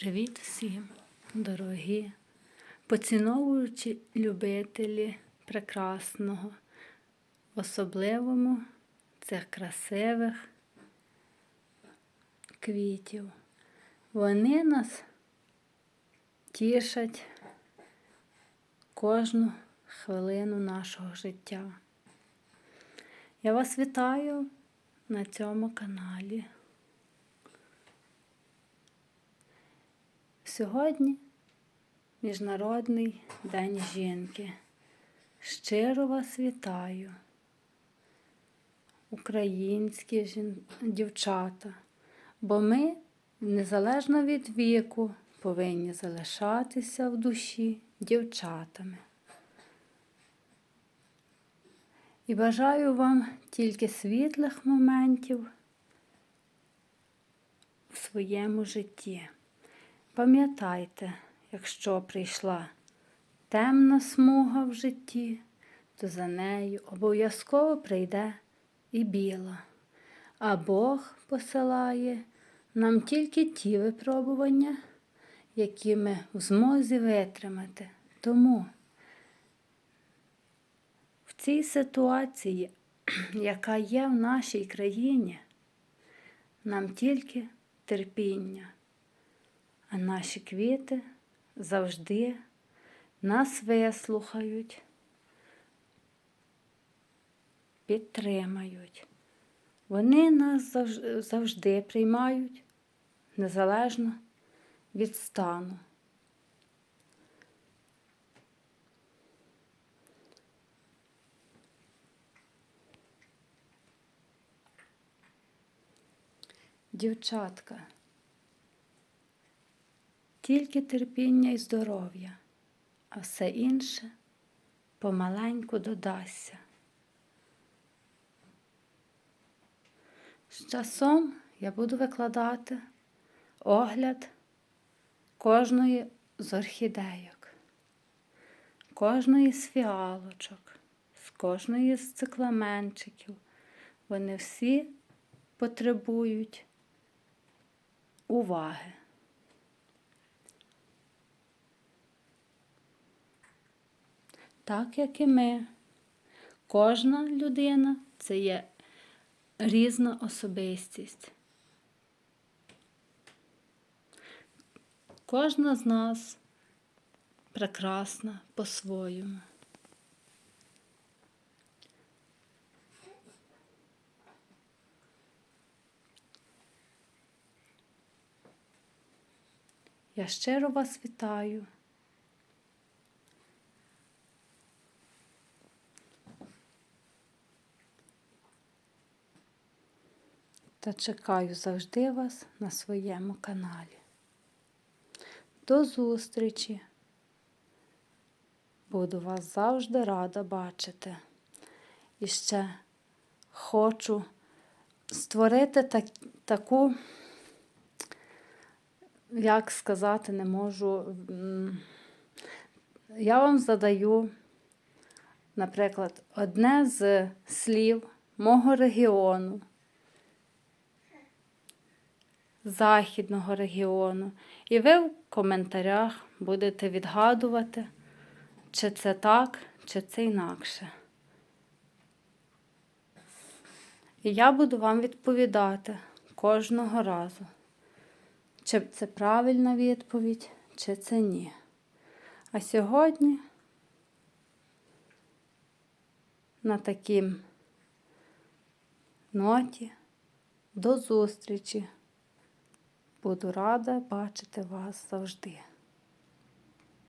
Привіт всім, дорогі, поціновуючи любителі прекрасного, в особливому цих красивих квітів. Вони нас тішать кожну хвилину нашого життя. Я вас вітаю на цьому каналі. Сьогодні Міжнародний день жінки. Щиро вас вітаю, українські жін... дівчата, бо ми, незалежно від віку, повинні залишатися в душі дівчатами. І бажаю вам тільки світлих моментів в своєму житті. Пам'ятайте, якщо прийшла темна смуга в житті, то за нею обов'язково прийде і біла, а Бог посилає нам тільки ті випробування, які ми в змозі витримати. Тому в цій ситуації, яка є в нашій країні, нам тільки терпіння а наші квіти завжди нас вислухають, підтримають. Вони нас завжди приймають незалежно від стану. Дівчатка тільки терпіння і здоров'я, а все інше помаленьку додасться. З часом я буду викладати огляд кожної з орхідейок, кожної з фіалочок, з кожної з цикламенчиків. Вони всі потребують уваги. Так як і ми. Кожна людина це є різна особистість. Кожна з нас прекрасна по-своєму. Я щиро вас вітаю. Та чекаю завжди вас на своєму каналі. До зустрічі! Буду вас завжди рада бачити. І ще хочу створити так, таку, як сказати, не можу. Я вам задаю, наприклад, одне з слів мого регіону західного регіону. І ви в коментарях будете відгадувати, чи це так, чи це інакше. І я буду вам відповідати кожного разу, чи це правильна відповідь, чи це ні. А сьогодні на таким ноті до зустрічі! Буду рада бачити вас завжди.